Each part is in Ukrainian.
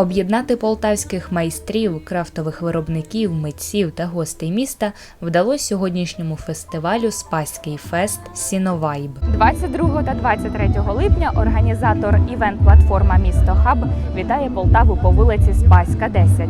Об'єднати полтавських майстрів, крафтових виробників, митців та гостей міста вдалося сьогоднішньому фестивалю Спаський фест Сіновайб. 22 та 23 липня організатор івент-платформа Місто Хаб вітає Полтаву по вулиці Спаська, 10.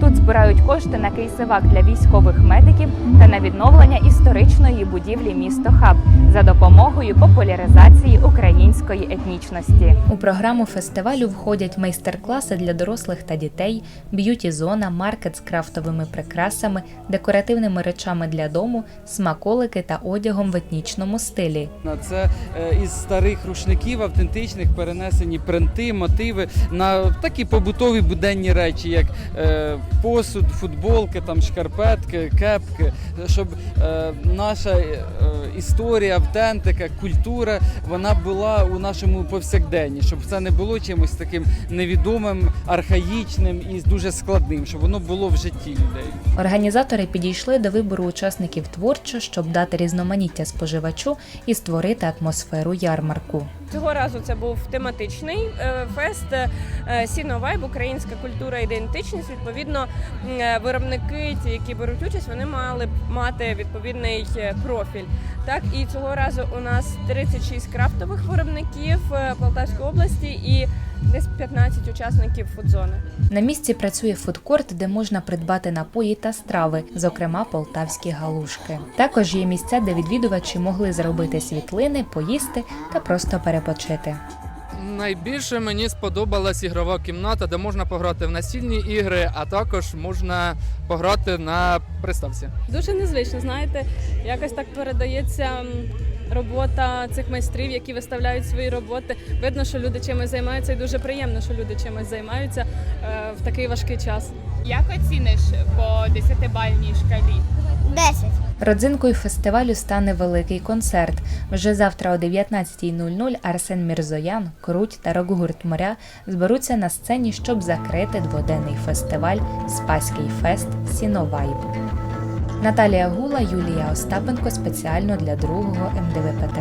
Тут збирають кошти на кейсивак для військових медиків та на відновлення історичної будівлі місто Хаб за допомогою популяризації української етнічності. У програму фестивалю входять майстер-класи для дорослих та дітей, б'юті-зона, маркет з крафтовими прикрасами, декоративними речами для дому, смаколики та одягом в етнічному стилі. Це е, із старих рушників автентичних перенесені принти, мотиви на такі побутові буденні речі, як е, посуд, футболки, там шкарпетки, кепки, щоб е, наша історія, автентика, культура вона була у нашому повсякденні, щоб це не було чимось таким невідомим, архаїчним і дуже складним, щоб воно було в житті людей. Організатори підійшли до вибору учасників творчо, щоб дати різноманіття споживачу і створити атмосферу ярмарку. Цього разу це був тематичний е, фест е, Сіно Вайб, українська культура, ідентичність. Відповідно, е, виробники, ті, які беруть участь, вони мали б мати відповідний профіль. Так, і цього разу у нас 36 крафтових виробників Полтавської області і десь 15 учасників фудзони. На місці працює фудкорт, де можна придбати напої та страви, зокрема полтавські галушки. Також є місця, де відвідувачі могли зробити світлини, поїсти та просто перепочити. Найбільше мені сподобалась ігрова кімната, де можна пограти в настільні ігри, а також можна пограти на приставці. Дуже незвично, знаєте, якось так передається робота цих майстрів, які виставляють свої роботи. Видно, що люди чимось займаються, і дуже приємно, що люди чимось займаються е, в такий важкий час. Як оціниш по 10-бальній шкалі? 10. Родзинкою фестивалю стане великий концерт. Вже завтра о 19.00 Арсен Мірзоян, Круть та рок-гурт моря зберуться на сцені, щоб закрити дводенний фестиваль Спаський фест Сіновайб. Наталія Гула, Юлія Остапенко спеціально для другого МДВПТ.